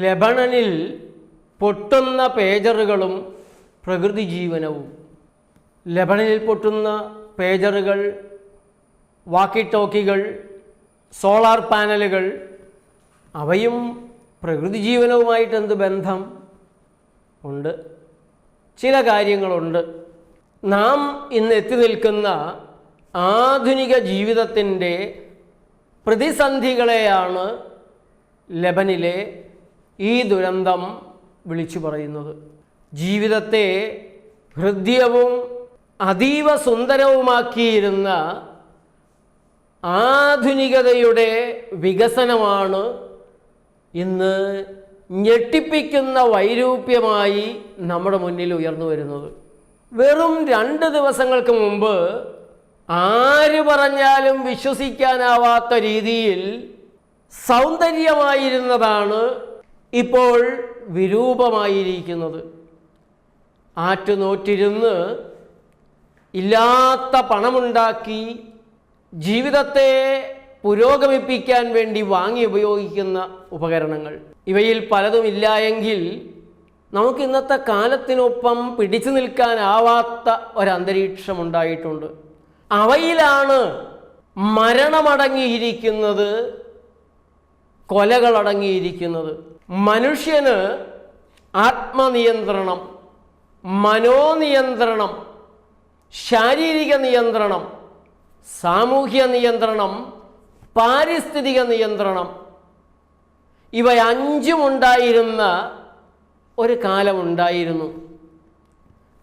ലെബണനിൽ പൊട്ടുന്ന പേജറുകളും പ്രകൃതി ജീവനവും. ലെബണനിൽ പൊട്ടുന്ന പേജറുകൾ വാക്കി ടോക്കികൾ സോളാർ പാനലുകൾ അവയും പ്രകൃതി ജീവനവുമായിട്ട് എന്ത് ബന്ധം? ഉണ്ട്. ചില കാര്യങ്ങളുണ്ട്. നാം ഇന്ന് എത്തി നിൽക്കുന്ന ആധുനിക ജീവിതത്തിന്റെ പ്രതിസന്ധികളെയാണ് ലെബനിലെ ഈ ദുരന്തം വിളിച്ചു പറയുന്നത്. ജീവിതത്തെ ഹൃദ്യവും അതീവ സുന്ദരവുമാക്കിയിരുന്ന ആധുനികതയുടെ വികസനമാണ് ഇന്ന് ഞെട്ടിപ്പിക്കുന്ന വൈരൂപ്യമായി നമ്മുടെ മുന്നിൽ ഉയർന്നു വരുന്നത്. വെറും രണ്ട് ദിവസങ്ങൾക്ക് മുമ്പ് ആര് പറഞ്ഞാലും വിശ്വസിക്കാനാവാത്ത രീതിയിൽ സൗന്ദര്യമായിരുന്നതാണ് ഇപ്പോൾ വിരൂപമായിരിക്കുന്നത്. ആറ്റുനോറ്റിരുന്ന് ഇല്ലാത്ത പണമുണ്ടാക്കി ജീവിതത്തെ പുരോഗമിപ്പിക്കാൻ വേണ്ടി വാങ്ങി ഉപയോഗിക്കുന്ന ഉപകരണങ്ങൾ. ഇവയിൽ പലതും ഇല്ല എങ്കിൽ നമുക്ക് ഇന്നത്തെ കാലത്തിനൊപ്പം പിടിച്ചു നിൽക്കാനാവാത്ത ഒരന്തരീക്ഷം ഉണ്ടായിട്ടുണ്ട്. അവയിലാണ് മരണമടങ്ങിയിരിക്കുന്നത് കൊലകളടങ്ങിയിരിക്കുന്നത്. മനുഷ്യന് ആത്മനിയന്ത്രണം മനോനിയന്ത്രണം ശാരീരിക നിയന്ത്രണം സാമൂഹ്യ നിയന്ത്രണം പാരിസ്ഥിതിക നിയന്ത്രണം ഇവ അഞ്ചും ഉണ്ടായിരുന്ന ഒരു കാലമുണ്ടായിരുന്നു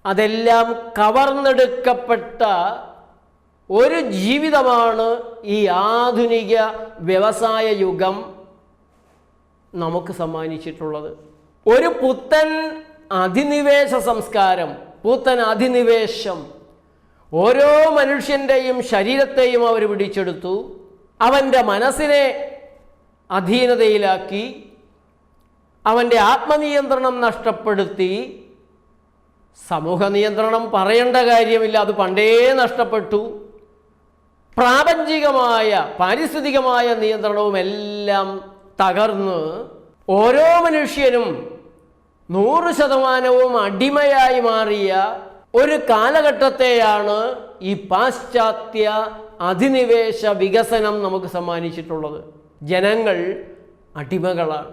അതെല്ലാം കവർന്നെടുക്കപ്പെട്ട ഒരു ജീവിതമാണ് ഈ ആധുനിക വ്യവസായ യുഗം. നമുക്ക് സമ്മാനിച്ചിട്ടുള്ളത്. ഒരു പുത്തൻ അധിനിവേശ സംസ്കാരം പുത്തൻ അധിനിവേശം. ഓരോ മനുഷ്യന്റെയും ശരീരത്തെയും അവർ പിടിച്ചെടുത്തു. അവന്റെ മനസ്സിനെ അധീനതയിലാക്കി. അവന്റെ ആത്മനിയന്ത്രണം നഷ്ടപ്പെടുത്തി. സമൂഹ നിയന്ത്രണം പറയേണ്ട കാര്യമില്ല അത് പണ്ടേ നഷ്ടപ്പെട്ടു. പ്രാപഞ്ചികമായ പാരിസ്ഥിതികമായ നിയന്ത്രണവും എല്ലാം തകർന്ന് ഓരോ മനുഷ്യനും നൂറ് ശതമാനവും അടിമയായി മാറിയ ഒരു കാലഘട്ടത്തെയാണ് ഈ പാശ്ചാത്യ അധിനിവേശ വികസനം നമുക്ക് സമ്മാനിച്ചിട്ടുള്ളത്. ജനങ്ങൾ അടിമകളാണ്.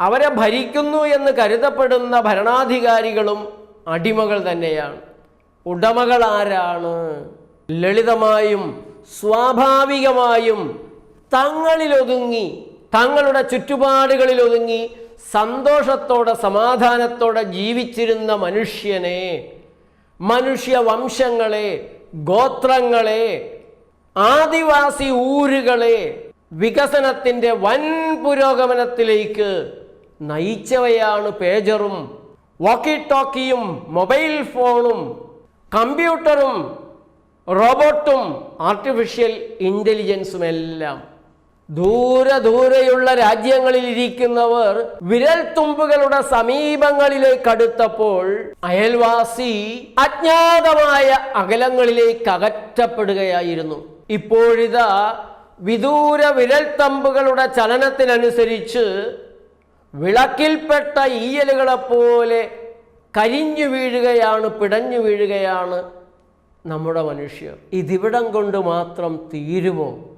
അവരെ ഭരിക്കുന്നു എന്ന് കരുതപ്പെടുന്ന ഭരണാധികാരികളും അടിമകൾ തന്നെയാണ്. ഉടമകൾ ആരാണ്? ലളിതമായും സ്വാഭാവികമായും തങ്ങളിലൊതുങ്ങി തങ്ങളുടെ ചുറ്റുപാടുകളിൽ ഒതുങ്ങി സന്തോഷത്തോടെ സമാധാനത്തോടെ ജീവിച്ചിരുന്ന മനുഷ്യനെ മനുഷ്യവംശങ്ങളെ ഗോത്രങ്ങളെ ആദിവാസി ഊരുകളെ വികസനത്തിന്റെ വൻ പുരോഗമനത്തിലേക്ക് നയിച്ചവയാണ് പേജറും വാക്കി ടോക്കിയും മൊബൈൽ ഫോണും കമ്പ്യൂട്ടറും റോബോട്ടും ആർട്ടിഫിഷ്യൽ ഇന്റലിജൻസും എല്ലാം ദൂരെ ദൂരെയുള്ള രാജ്യങ്ങളിൽ ഇരിക്കുന്നവർ വിരൽത്തുമ്പുകളുടെ സമീപങ്ങളിലേക്ക് അടുത്തപ്പോൾ അയൽവാസി അജ്ഞാതമായ അകലങ്ങളിലേക്ക് അകറ്റപ്പെടുകയായിരുന്നു. ഇപ്പോഴിതാ വിദൂര വിരൽത്തമ്പുകളുടെ ചലനത്തിനനുസരിച്ച് വിളക്കിൽപ്പെട്ട ഈയലുകളെപ്പോലെ കരിഞ്ഞു വീഴുകയാണ് പിടഞ്ഞു വീഴുകയാണ് നമ്മുടെ മനുഷ്യർ. ഇതിവിടം കൊണ്ട് മാത്രം തീരുമോ?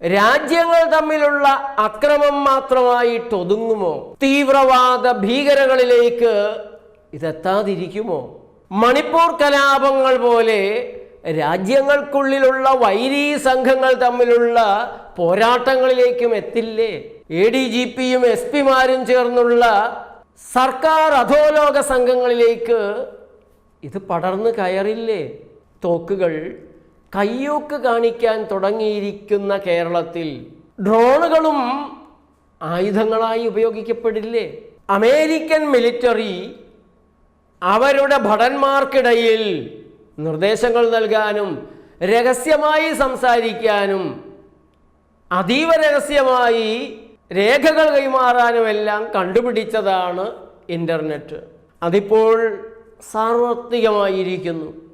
രാജ്യങ്ങൾ തമ്മിലുള്ള അക്രമം മാത്രമായിട്ട് ഒതുങ്ങുമോ? തീവ്രവാദ ഭീകരകളിലേക്ക് ഇതെത്താതിരിക്കുമോ? മണിപ്പൂർ കലാപങ്ങൾ പോലെ രാജ്യങ്ങൾക്കുള്ളിലുള്ള വൈരീ സംഘങ്ങൾ തമ്മിലുള്ള പോരാട്ടങ്ങളിലേക്കും എത്തില്ലേ? എ ഡി ജി പിയും എസ് പിമാരും ചേർന്നുള്ള സർക്കാർ അധോലോക സംഘങ്ങളിലേക്ക് ഇത് പടർന്നു കയറില്ലേ? തോക്കുകൾ കയ്യൂക്ക് കാണിക്കാൻ തുടങ്ങിയിരിക്കുന്ന കേരളത്തിൽ ഡ്രോണുകളും ആയുധങ്ങളായി ഉപയോഗിക്കപ്പെടില്ലേ? അമേരിക്കൻ മിലിറ്ററി അവരുടെ ഭടന്മാർക്കിടയിൽ നിർദ്ദേശങ്ങൾ നൽകാനും രഹസ്യമായി സംസാരിക്കാനും അതീവ രഹസ്യമായി രേഖകൾ കൈമാറാനുമെല്ലാം കണ്ടുപിടിച്ചതാണ് ഇന്റർനെറ്റ് അതിപ്പോൾ സാർവത്രികമായിരിക്കുന്നു.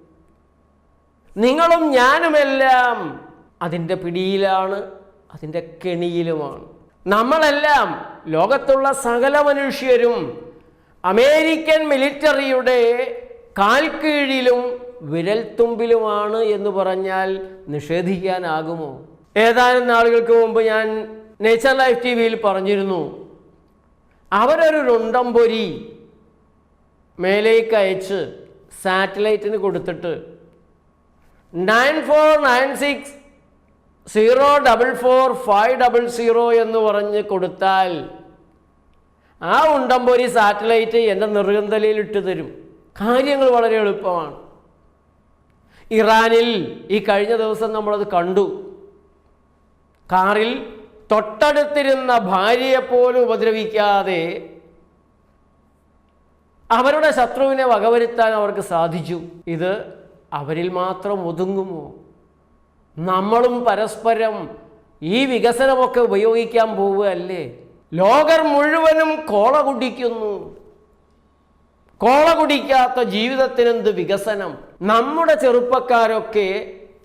നിങ്ങളും ഞാനുമെല്ലാം അതിന്റെ പിടിയിലാണ് അതിന്റെ കെണിയിലുമാണ്. നമ്മളെല്ലാം ലോകത്തുള്ള സകല മനുഷ്യരും അമേരിക്കൻ മിലിറ്ററിയുടെ കാൽക്കീഴിലും വിരൽത്തുമ്പിലുമാണ് എന്ന് പറഞ്ഞാൽ നിഷേധിക്കാനാകുമോ? ഏതാനും നാളുകൾക്ക് മുമ്പ് ഞാൻ നേച്ചർ ലൈഫ് ടി വിയിൽ പറഞ്ഞിരുന്നു അവരൊരു രുണ്ടംപൊരി മേലേക്ക് അയച്ച് സാറ്റലൈറ്റിന് കൊടുത്തിട്ട് nine four nine six zero double four five double zero എന്ന് പറഞ്ഞ് കൊടുത്താൽ ആ ഉണ്ടംപൊരി സാറ്റലൈറ്റ് എന്റെ നെറുകന്തലയിൽ ഇട്ട് തരും. കാര്യങ്ങൾ വളരെ എളുപ്പമാണ്. ഇറാനിൽ ഈ കഴിഞ്ഞ ദിവസം നമ്മളത് കണ്ടു. കാറിൽ തൊട്ടടുത്തിരുന്ന ഭാര്യയെപ്പോലും ഉപദ്രവിക്കാതെ അവരുടെ ശത്രുവിനെ വകവരുത്താൻ അവർക്ക് സാധിച്ചു. ഇത് അവരിൽ മാത്രം ഒതുങ്ങുമോ? നമ്മളും പരസ്പരം ഈ വികസനമൊക്കെ ഉപയോഗിക്കാൻ പോവുകയല്ലേ? ലോകർ മുഴുവനും കോള കുടിക്കുന്നു. കോള കുടിക്കാത്ത ജീവിതത്തിനെന്ത് വികസനം? നമ്മുടെ ചെറുപ്പക്കാരൊക്കെ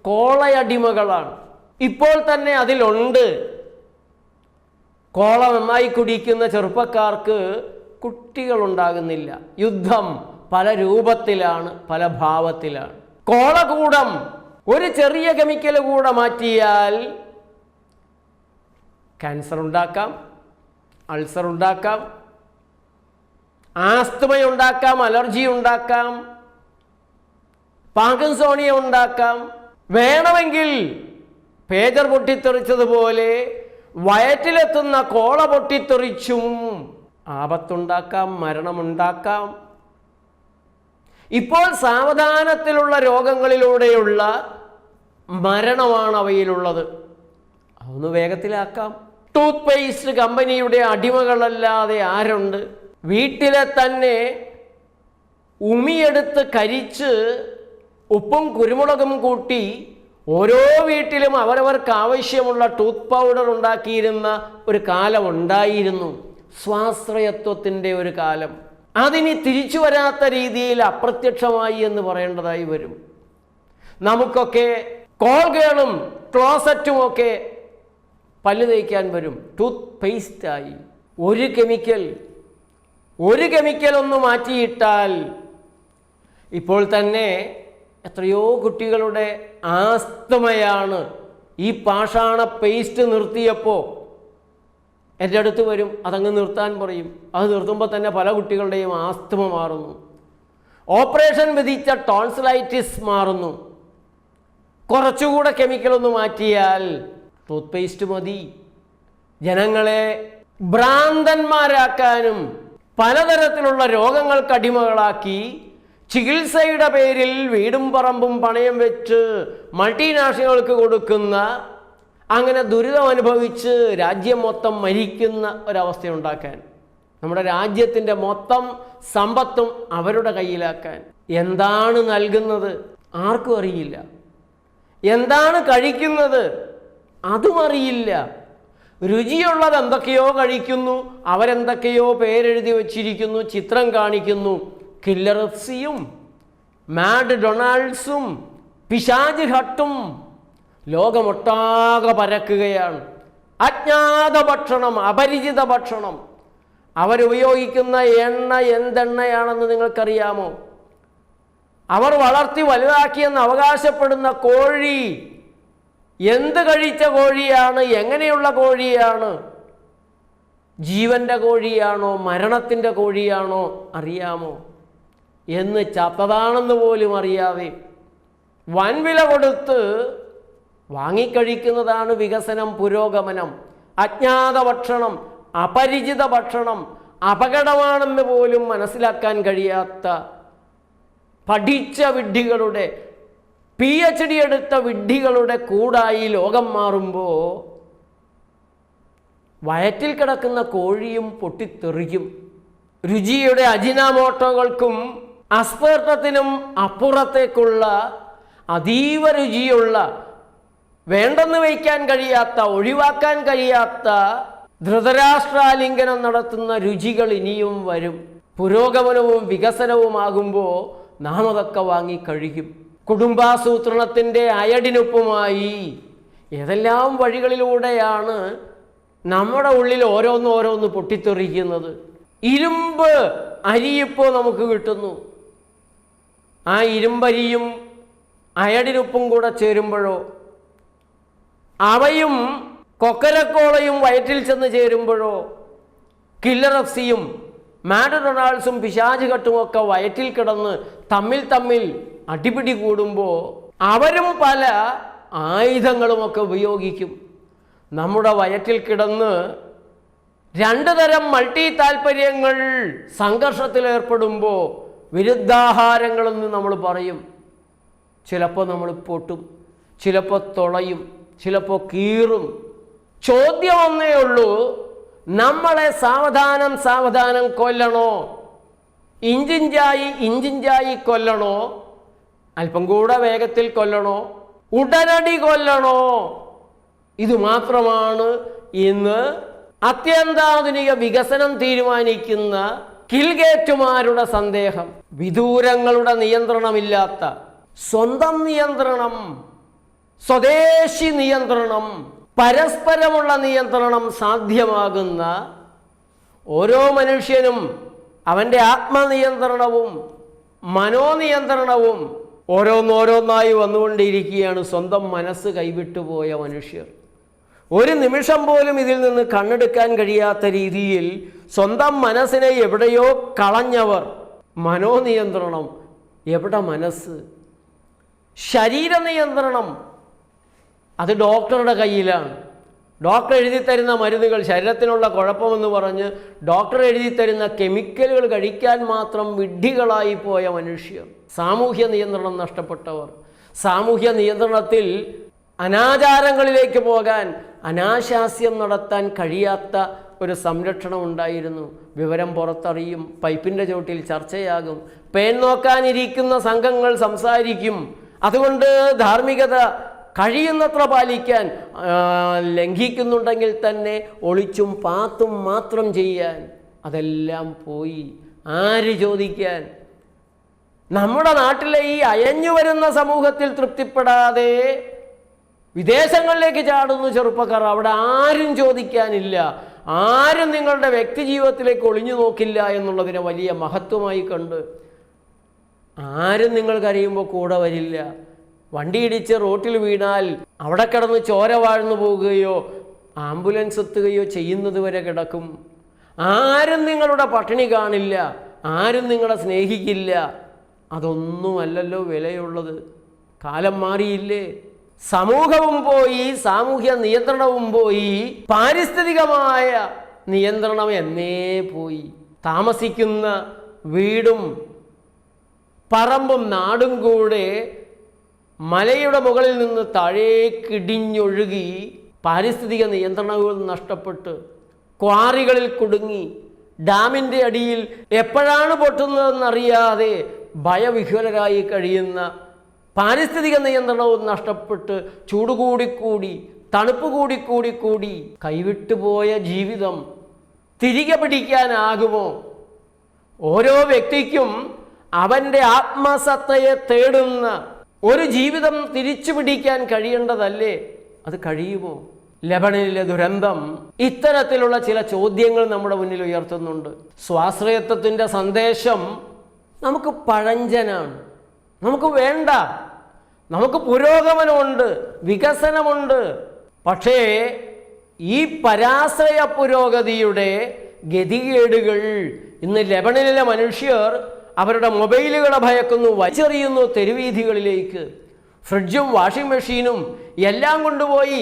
കോളയടിമകളാണ്. ഇപ്പോൾ തന്നെ അതിലുണ്ട്. കോള നന്നായി കുടിക്കുന്ന ചെറുപ്പക്കാർക്ക് കുട്ടികളുണ്ടാകുന്നില്ല. യുദ്ധം പല രൂപത്തിലാണ് പല ഭാവത്തിലാണ്. കോളകൂടം. ഒരു ചെറിയ കെമിക്കൽ കൂടെ മാറ്റിയാൽ ക്യാൻസർ ഉണ്ടാക്കാം അൾസർ ഉണ്ടാക്കാം ആസ്തമ ഉണ്ടാക്കാം അലർജി ഉണ്ടാക്കാം പാകൻസോണിയ ഉണ്ടാക്കാം. വേണമെങ്കിൽ പേജർ പൊട്ടിത്തെറിച്ചതുപോലെ വയറ്റിലെത്തുന്ന കോള പൊട്ടിത്തെറിച്ചും ആപത്തുണ്ടാക്കാം മരണമുണ്ടാക്കാം. ഇപ്പോൾ സാവധാനത്തിലുള്ള രോഗങ്ങളിലൂടെയുള്ള മരണമാണ് അവയിലുള്ളത്. അതൊന്ന് വേഗത്തിലാക്കാം. ടൂത്ത് പേസ്റ്റ് കമ്പനിയുടെ അടിമകളല്ലാതെ ആരുണ്ട്? വീട്ടിലെ തന്നെ ഉമിയെടുത്ത് കരിച്ച് ഉപ്പും കുരുമുളകും കൂട്ടി ഓരോ വീട്ടിലും അവരവർക്ക് ആവശ്യമുള്ള ടൂത്ത് പൗഡർ ഉണ്ടാക്കിയിരുന്ന ഒരു കാലമുണ്ടായിരുന്നു സ്വാശ്രയത്വത്തിന്റെ ഒരു കാലം. അതിനി തിരിച്ചു വരാത്ത രീതിയിൽ അപ്രത്യക്ഷമായി എന്ന് പറയേണ്ടതായി വരും. നമുക്കൊക്കെ കോൾഗേളും ക്ലോസറ്റും ഒക്കെ പല്ല് തേക്കാൻ വരും. ടൂത്ത് പേസ്റ്റായി. ഒരു കെമിക്കൽ ഒരു കെമിക്കൽ ഒന്ന് മാറ്റിയിട്ടാൽ ഇപ്പോൾ തന്നെ എത്രയോ കുട്ടികളുടെ ആസ്തമയാണ് ഈ പാഷാണ പേസ്റ്റ് നിർത്തിയപ്പോൾ എന്റെ അടുത്ത് വരും അതങ്ങ് നിർത്താൻ പറയും. അത് നിർത്തുമ്പോൾ തന്നെ പല കുട്ടികളുടെയും ആസ്തമ മാറുന്നു. ഓപ്പറേഷൻ വിധിച്ച ടോൺസിലൈറ്റിസ് മാറുന്നു. കുറച്ചുകൂടെ കെമിക്കലൊന്ന് മാറ്റിയാൽ ടൂത്ത് പേസ്റ്റ് മതി. ജനങ്ങളെ ഭ്രാന്തന്മാരാക്കാനും പലതരത്തിലുള്ള രോഗങ്ങൾക്ക് അടിമകളാക്കി ചികിത്സയുടെ പേരിൽ വീടും പറമ്പും പണയം വെച്ച് മൾട്ടിനാഷണലുകൾക്ക് കൊടുക്കുന്ന അങ്ങനെ ദുരിതം അനുഭവിച്ച് രാജ്യം മൊത്തം മരിക്കുന്ന ഒരവസ്ഥയുണ്ടാക്കാൻ നമ്മുടെ രാജ്യത്തിന്റെ മൊത്തം സമ്പത്തും അവരുടെ കയ്യിലാക്കാൻ എന്താണ് നൽകുന്നത്? ആർക്കും അറിയില്ല. എന്താണ് കഴിക്കുന്നത്? അതും അറിയില്ല. രുചിയുള്ളത് എന്തൊക്കെയോ കഴിക്കുന്നു അവരെന്തൊക്കെയോ പേരെഴുതി വച്ചിരിക്കുന്നു ചിത്രം കാണിക്കുന്നു. കില്ലറപ്സിയും മാഡ് ഡൊണാൾഡ്സും പിശാജ് ഹട്ടും ലോകമൊട്ടാകെ പരക്കുകയാണ്. അജ്ഞാത ഭക്ഷണം അപരിചിത ഭക്ഷണം അവരുപയോഗിക്കുന്ന എണ്ണ എന്തെണ്ണയാണെന്ന് നിങ്ങൾക്കറിയാമോ? അവർ വളർത്തി വലുതാക്കിയെന്ന് അവകാശപ്പെടുന്ന കോഴി എന്ത് കഴിച്ച കോഴിയാണ് എങ്ങനെയുള്ള കോഴിയാണ്? ജീവന്റെ കോഴിയാണോ മരണത്തിന്റെ കോഴിയാണോ അറിയാമോ? എന്ന് ചത്തതാണെന്ന് പോലും അറിയാതെ വൻവില കൊടുത്ത് വാങ്ങിക്കഴിക്കുന്നതാണ് വികസനം പുരോഗമനം. അജ്ഞാത ഭക്ഷണം അപരിചിത ഭക്ഷണം അപകടമാണെന്ന് പോലും മനസ്സിലാക്കാൻ കഴിയാത്ത പഠിച്ച വിഡ്ഢികളുടെ പി എച്ച് ഡി എടുത്ത വിഡ്ഢികളുടെ കൂടായി ലോകം മാറുമ്പോൾ വയറ്റിൽ കിടക്കുന്ന കോഴിയും പൊട്ടിത്തെറിയും. രുചിയുടെ അജിനാമോട്ടോകൾക്കും അസ്പർട്ടത്തിനും അപ്പുറത്തേക്കുള്ള അതീവ രുചിയുള്ള വേണ്ടെന്ന് വയ്ക്കാൻ കഴിയാത്ത ഒഴിവാക്കാൻ കഴിയാത്ത ധൃതരാഷ്ട്രാലിംഗനം നടത്തുന്ന രുചികൾ ഇനിയും വരും. പുരോഗമനവും വികസനവുമാകുമ്പോൾ നാം അതൊക്കെ വാങ്ങി കഴിക്കും കുടുംബാസൂത്രണത്തിന്റെ അയടിനൊപ്പമായി ഏതെല്ലാം വഴികളിലൂടെയാണ് നമ്മുടെ ഉള്ളിൽ ഓരോന്ന് ഓരോന്ന് പൊട്ടിത്തെറിക്കുന്നത്. ഇരുമ്പ് അരിയിപ്പോൾ നമുക്ക് കിട്ടുന്നു. ആ ഇരുമ്പരിയും അയടിനൊപ്പം കൂടെ ചേരുമ്പോഴോ അവയും കൊക്കരക്കോളയും വയറ്റിൽ ചെന്ന് ചേരുമ്പോഴോ കില്ലർ എഫ് സിയും മാഡ് റൊണാൾഡ്സും പിശാജ് കട്ടുമൊക്കെ വയറ്റിൽ കിടന്ന് തമ്മിൽ തമ്മിൽ അടിപിടി കൂടുമ്പോൾ അവരും പല ആയുധങ്ങളുമൊക്കെ ഉപയോഗിക്കും. നമ്മുടെ വയറ്റിൽ കിടന്ന് രണ്ടു തരം മൾട്ടി താല്പര്യങ്ങൾ സംഘർഷത്തിലേർപ്പെടുമ്പോൾ വിരുദ്ധാഹാരങ്ങളെന്ന് നമ്മൾ പറയും. ചിലപ്പോൾ നമ്മൾ പൊട്ടും ചിലപ്പോൾ തുളയും. ചിലപ്പോൾ കീറും. ചോദ്യം ഒന്നേ ഉള്ളൂ നമ്മളെ സാവധാനം സാവധാനം കൊല്ലണോ? ഇഞ്ചിഞ്ചായി ഇഞ്ചിഞ്ചായി കൊല്ലണോ? അല്പം കൂടെ വേഗത്തിൽ കൊല്ലണോ? ഉടനടി കൊല്ലണോ? ഇത് മാത്രമാണ് ഇന്ന് അത്യന്താധുനിക വികസനം തീരുമാനിക്കുന്ന കിൽഗേറ്റുമാരുടെ സന്ദേഹം. വിദൂരങ്ങളുടെ നിയന്ത്രണമില്ലാത്ത സ്വന്തം നിയന്ത്രണം സ്വദേശി നിയന്ത്രണം പരസ്പരമുള്ള നിയന്ത്രണം സാധ്യമാകുന്ന ഓരോ മനുഷ്യനും അവന്റെ ആത്മനിയന്ത്രണവും മനോനിയന്ത്രണവും ഓരോന്നോരോന്നായി വന്നുകൊണ്ടിരിക്കുകയാണ് സ്വന്തം മനസ്സ് കൈവിട്ടുപോയ മനുഷ്യർ. ഒരു നിമിഷം പോലും ഇതിൽ നിന്ന് കണ്ണെടുക്കാൻ കഴിയാത്ത രീതിയിൽ സ്വന്തം മനസ്സിനെ എവിടെയോ കളഞ്ഞവർ മനോനിയന്ത്രണം എവിടെ മനസ്സ്? ശരീര നിയന്ത്രണം അത് ഡോക്ടറുടെ കയ്യിലാണ്. ഡോക്ടർ എഴുതി തരുന്ന മരുന്നുകൾ ശരീരത്തിനുള്ള കുഴപ്പമെന്ന് പറഞ്ഞ് ഡോക്ടർ എഴുതി തരുന്ന കെമിക്കലുകൾ കഴിക്കാൻ മാത്രം വിഡ്ഢികളായി പോയ മനുഷ്യർ. സാമൂഹ്യ നിയന്ത്രണം നഷ്ടപ്പെട്ടവർ. സാമൂഹ്യ നിയന്ത്രണത്തിൽ അനാചാരങ്ങളിലേക്ക് പോകാൻ അനാശാസ്യം നടത്താൻ കഴിയാത്ത ഒരു സംരക്ഷണം ഉണ്ടായിരുന്നു. വിവരം പുറത്തറിയും പൈപ്പിന്റെ ചോട്ടിൽ ചർച്ചയാകും പേൻ നോക്കാനിരിക്കുന്ന സംഘങ്ങൾ സംസാരിക്കും. അതുകൊണ്ട് ധാർമ്മികത കഴിയുന്നത്ര പാലിക്കാൻ ലംഘിക്കുന്നുണ്ടെങ്കിൽ തന്നെ ഒളിച്ചും പാത്തും മാത്രം ചെയ്യാൻ അതെല്ലാം പോയി ആര് ചോദിക്കാൻ? നമ്മുടെ നാട്ടിലെ ഈ അയഞ്ഞു വരുന്ന സമൂഹത്തിൽ തൃപ്തിപ്പെടാതെ വിദേശങ്ങളിലേക്ക് ചാടുന്നു ചെറുപ്പക്കാർ അവിടെ ആരും ചോദിക്കാനില്ല. ആരും നിങ്ങളുടെ വ്യക്തി ജീവിതത്തിലേക്ക് ഒളിഞ്ഞു നോക്കില്ല എന്നുള്ളതിനെ വലിയ മഹത്വമായി കണ്ട് ആരും നിങ്ങൾ കരയുമ്പോൾ കൂടെ വരില്ല. വണ്ടി ഇടിച്ച് റോട്ടിൽ വീണാൽ അവിടെ കിടന്ന് ചോര വാഴ്ന്നു പോവുകയോ ആംബുലൻസ് എത്തുകയോ ചെയ്യുന്നത് വരെ കിടക്കും. ആരും നിങ്ങളുടെ പട്ടിണി കാണില്ല ആരും നിങ്ങളെ സ്നേഹിക്കില്ല. അതൊന്നുമല്ലല്ലോ വിലയുള്ളത്. കാലം മാറിയില്ലേ? സമൂഹവും പോയി സാമൂഹ്യ നിയന്ത്രണവും പോയി പാരിസ്ഥിതികമായ നിയന്ത്രണം എന്നേ പോയി. താമസിക്കുന്ന വീടും പറമ്പും നാടും കൂടെ മലയുടെ മുകളിൽ നിന്ന് താഴേക്കിടിഞ്ഞൊഴുകി പാരിസ്ഥിതിക നിയന്ത്രണങ്ങൾ നഷ്ടപ്പെട്ട് ക്വാറികളിൽ കുടുങ്ങി ഡാമിന്റെ അടിയിൽ എപ്പോഴാണ് പൊട്ടുന്നതെന്നറിയാതെ ഭയവിഹ്വലരായി കഴിയുന്ന പാരിസ്ഥിതിക നിയന്ത്രണവും നഷ്ടപ്പെട്ട് ചൂട് കൂടിക്കൂടി തണുപ്പ് കൂടിക്കൂടിക്കൂടി കൈവിട്ടുപോയ ജീവിതം തിരികെ പിടിക്കാനാകുമോ? ഓരോ വ്യക്തിക്കും അവന്റെ ആത്മസത്തയെ തേടുന്ന ഒരു ജീവിതം തിരിച്ചു പിടിക്കാൻ കഴിയേണ്ടതല്ലേ? അത് കഴിയുമോ? ലബണനിലെ ദുരന്തം ഇത്തരത്തിലുള്ള ചില ചോദ്യങ്ങൾ നമ്മുടെ മുന്നിൽ ഉയർത്തുന്നുണ്ട്. സ്വാശ്രയത്വത്തിന്റെ സന്ദേശം നമുക്ക് പഴഞ്ചനാണ്. നമുക്ക് വേണ്ട. നമുക്ക് പുരോഗമനമുണ്ട്. വികസനമുണ്ട്. പക്ഷേ ഈ പരാശ്രയ പുരോഗതിയുടെ ഗതികേടുകൾ ഇന്ന് ലബണനിലെ മനുഷ്യർ അവരുടെ മൊബൈലുകളെ ഭയക്കുന്നു വലിച്ചെറിയുന്നു തെരുവീഥികളിലേക്ക്. ഫ്രിഡ്ജും വാഷിംഗ് മെഷീനും എല്ലാം കൊണ്ടുപോയി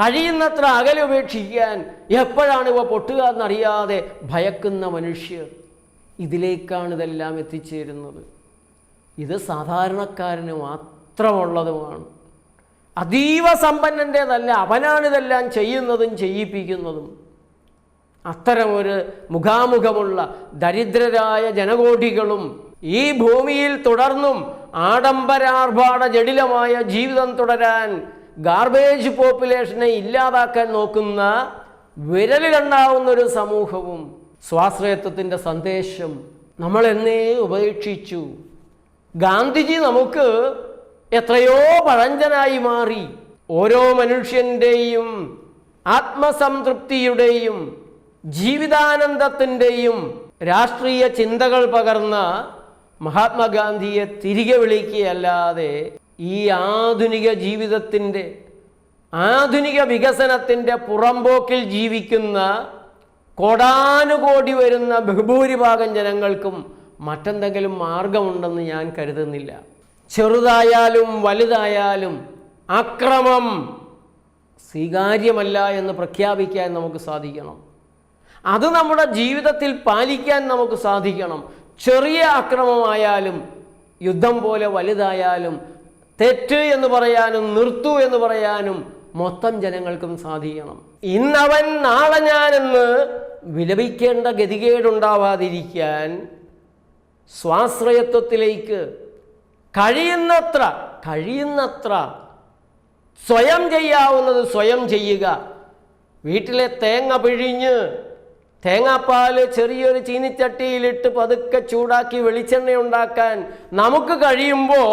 കഴിയുന്നത്ര അകലെ ഉപേക്ഷിക്കാൻ എപ്പോഴാണ് ഇവ പൊട്ടുക എന്നറിയാതെ ഭയക്കുന്ന മനുഷ്യർ ഇതിലേക്കാണ് ഇതെല്ലാം എത്തിച്ചേരുന്നത്. ഇത് സാധാരണക്കാരന് മാത്രമുള്ളതുമാണ്. അതീവ സമ്പന്നന്റേതല്ല അവനാണിതെല്ലാം ചെയ്യുന്നതും ചെയ്യിപ്പിക്കുന്നതും. അത്തരമൊരു മുഖാമുഖമുള്ള ദരിദ്രരായ ജനകോടികളും ഈ ഭൂമിയിൽ തുടർന്നും ആഡംബരാർഭാട ജടിലമായ ജീവിതം തുടരാൻ ഗാർബേജ് പോപ്പുലേഷനെ ഇല്ലാതാക്കാൻ നോക്കുന്ന വിരലിലുണ്ടാവുന്ന ഒരു സമൂഹവും സ്വാശ്രയത്വത്തിന്റെ സന്ദേശം നമ്മൾ എന്നേ ഉപേക്ഷിച്ചു. ഗാന്ധിജി നമുക്ക് എത്രയോ പഴഞ്ചനായി മാറി. ഓരോ മനുഷ്യന്റെയും ആത്മസംതൃപ്തിയുടെയും ജീവിതാനന്ദത്തിന്റെയും രാഷ്ട്രീയ ചിന്തകൾ പകർന്ന മഹാത്മാഗാന്ധിയെ തിരികെ വിളിക്കുകയല്ലാതെ ഈ ആധുനിക ജീവിതത്തിന്റെ ആധുനിക വികസനത്തിന്റെ പുറമ്പോക്കിൽ ജീവിക്കുന്ന കോടാനുകോടി വരുന്ന ബഹുഭൂരിഭാഗം ജനങ്ങൾക്കും മറ്റെന്തെങ്കിലും മാർഗമുണ്ടെന്ന് ഞാൻ കരുതുന്നില്ല. ചെറുതായാലും വലുതായാലും അക്രമം സ്വീകാര്യമല്ല എന്ന് പ്രഖ്യാപിക്കാൻ നമുക്ക് സാധിക്കണം. അത് നമ്മുടെ ജീവിതത്തിൽ പാലിക്കാൻ നമുക്ക് സാധിക്കണം. ചെറിയ അക്രമമായാലും യുദ്ധം പോലെ വലുതായാലും തെറ്റ് എന്ന് പറയാനും നിർത്തു എന്ന് പറയാനും മൊത്തം ജനങ്ങൾക്കും സാധിക്കണം. ഇന്നവൻ നാളെ ഞാനെന്ന് വിലപിക്കേണ്ട ഗതികേടുണ്ടാവാതിരിക്കാൻ സ്വാശ്രയത്വത്തിലേക്ക് കഴിയുന്നത്ര കഴിയുന്നത്ര സ്വയം ചെയ്യാവുന്നത് സ്വയം ചെയ്യുക. വീട്ടിലെ തേങ്ങ പിഴിഞ്ഞ് തേങ്ങാപ്പാൽ ചെറിയൊരു ചീനിച്ചട്ടിയിലിട്ട് പതുക്കെ ചൂടാക്കി വെളിച്ചെണ്ണ ഉണ്ടാക്കാൻ നമുക്ക് കഴിയുമ്പോൾ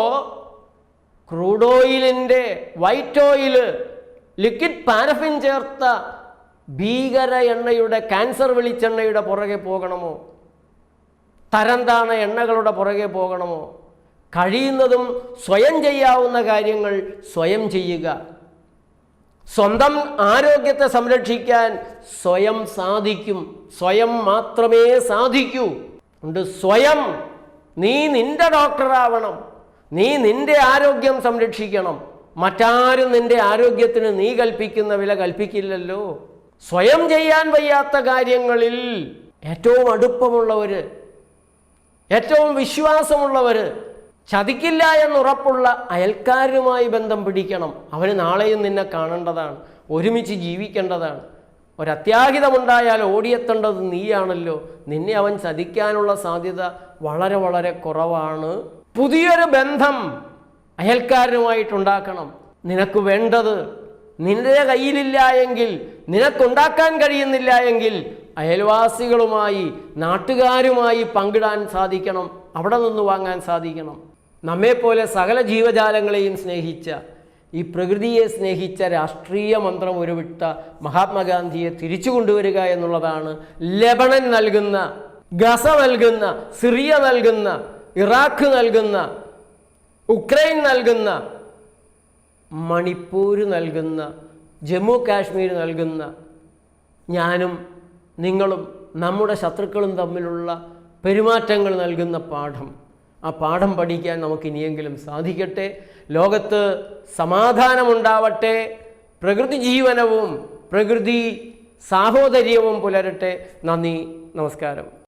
ക്രൂഡ് ഓയിലിന്റെ വൈറ്റ് ഓയിൽ ലിക്വിഡ് പാരഫിൻ ചേർത്ത ഭീകര എണ്ണയുടെ ക്യാൻസർ വെളിച്ചെണ്ണയുടെ പുറകെ പോകണമോ? തരംതാണ എണ്ണകളുടെ പുറകെ പോകണമോ? കഴിയുന്നതും സ്വയം ചെയ്യാവുന്ന കാര്യങ്ങൾ സ്വയം ചെയ്യുക. സ്വന്തം ആരോഗ്യത്തെ സംരക്ഷിക്കാൻ സ്വയം സാധിക്കും. സ്വയം മാത്രമേ സാധിക്കൂ. ഉണ്ട് സ്വയം. നീ നിന്റെ ഡോക്ടറാവണം. നീ നിന്റെ ആരോഗ്യം സംരക്ഷിക്കണം. മറ്റാരും നിന്റെ ആരോഗ്യത്തിന് നീ കൽപ്പിക്കുന്ന വില കൽപ്പിക്കില്ലല്ലോ. സ്വയം ചെയ്യാൻ വയ്യാത്ത കാര്യങ്ങളിൽ ഏറ്റവും അടുപ്പമുള്ളവർ ഏറ്റവും വിശ്വാസമുള്ളവർ ചതിക്കില്ല എന്നുറപ്പുള്ള അയൽക്കാരുമായി ബന്ധം പിടിക്കണം. അവന് നാളെയും നിന്നെ കാണേണ്ടതാണ്. ഒരുമിച്ച് ജീവിക്കേണ്ടതാണ്. ഒരത്യാഹിതമുണ്ടായാൽ ഓടിയെത്തേണ്ടത് നീയാണല്ലോ. നിന്നെ അവൻ ചതിക്കാനുള്ള സാധ്യത വളരെ വളരെ കുറവാണ്. പുതിയൊരു ബന്ധം അയൽക്കാരനുമായിട്ടുണ്ടാക്കണം നിനക്ക് വേണ്ടത് നിന്റെ കയ്യിലില്ല എങ്കിൽ നിനക്കുണ്ടാക്കാൻ കഴിയുന്നില്ല എങ്കിൽ അയൽവാസികളുമായി നാട്ടുകാരുമായി പങ്കിടാൻ സാധിക്കണം. അവിടെ നിന്ന് വാങ്ങാൻ സാധിക്കണം. നമ്മെപ്പോലെ സകല ജീവജാലങ്ങളെയും സ്നേഹിച്ച ഈ പ്രകൃതിയെ സ്നേഹിച്ച രാഷ്ട്രീയ മന്ത്രം ഉരുവിട്ട മഹാത്മാഗാന്ധിയെ തിരിച്ചു കൊണ്ടുവരിക എന്നുള്ളതാണ് ലബണൻ നൽകുന്ന ഗസ നൽകുന്ന സിറിയ നൽകുന്ന ഇറാഖ് നൽകുന്ന ഉക്രൈൻ നൽകുന്ന മണിപ്പൂർ നൽകുന്ന ജമ്മു കാശ്മീർ നൽകുന്ന ഞാനും നിങ്ങളും നമ്മുടെ ശത്രുക്കളും തമ്മിലുള്ള പെരുമാറ്റങ്ങൾ നൽകുന്ന പാഠം. ആ പാഠം പഠിക്കാൻ നമുക്ക് ഇനിയെങ്കിലും സാധിക്കട്ടെ. ലോകത്ത് സമാധാനമുണ്ടാവട്ടെ. പ്രകൃതി ജീവനവും പ്രകൃതി സാഹോദര്യവും പുലരട്ടെ. നന്ദി നമസ്കാരം.